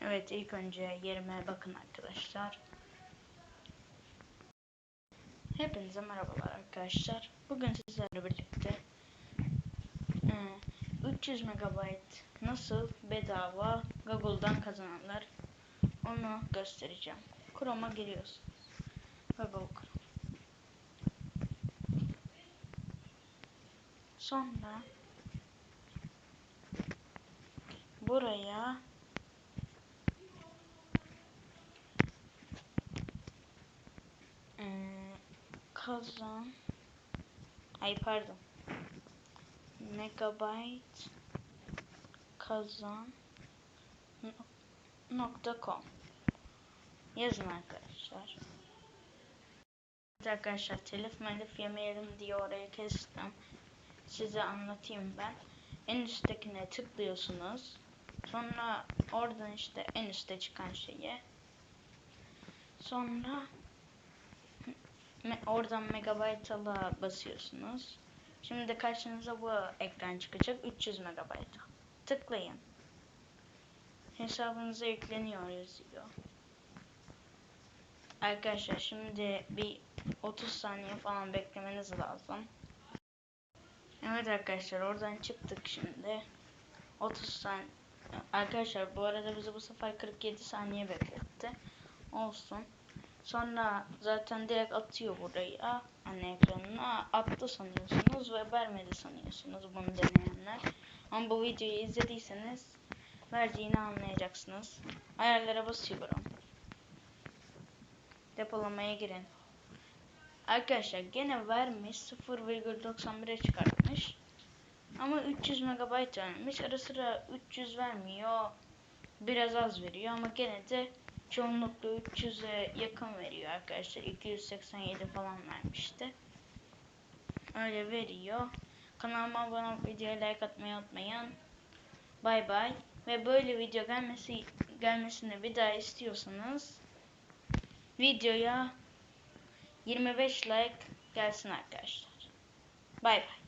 Evet ilk önce yerime bakın arkadaşlar. Hepinize merhabalar arkadaşlar. Bugün sizlerle birlikte e, 300 MB nasıl bedava Google'dan kazanırlar onu göstereceğim. Chrome'a giriyorsunuz. Google Chrome. Sonra buraya kazan ay pardon. Megabyte kazan nokta com. Yazın arkadaşlar. Arkadaşlar telif melif yemeyelim diye oraya kestim. Size anlatayım ben. En üsttekine tıklıyorsunuz. Sonra oradan işte en üstte çıkan şeye. Sonra me oradan megabayt ala basıyorsunuz. Şimdi karşınıza bu ekran çıkacak 300 megabayt. Tıklayın. Hesabınıza yükleniyor yazıyor. Arkadaşlar şimdi bir 30 saniye falan beklemeniz lazım. Evet arkadaşlar oradan çıktık şimdi. 30 saniye. Arkadaşlar bu arada bizi bu sefer 47 saniye bekletti. Olsun. Sonra zaten direkt atıyor buraya anne ekranına. Attı sanıyorsunuz ve vermedi sanıyorsunuz bunu deneyenler. Ama bu videoyu izlediyseniz verdiğini anlayacaksınız. Ayarlara basıyorum. Depolamaya girin. Arkadaşlar gene vermiş 0,91'e çıkartmış. Ama 300 MB vermiş. Ara sıra 300 vermiyor. Biraz az veriyor ama gene de çoğunlukla 300'e yakın veriyor arkadaşlar. 287 falan vermişti. Öyle veriyor. Kanalıma abone olup videoya like atmayı unutmayın. Bay bay. Ve böyle video gelmesi gelmesini bir daha istiyorsanız videoya 25 like gelsin arkadaşlar. Bay bay.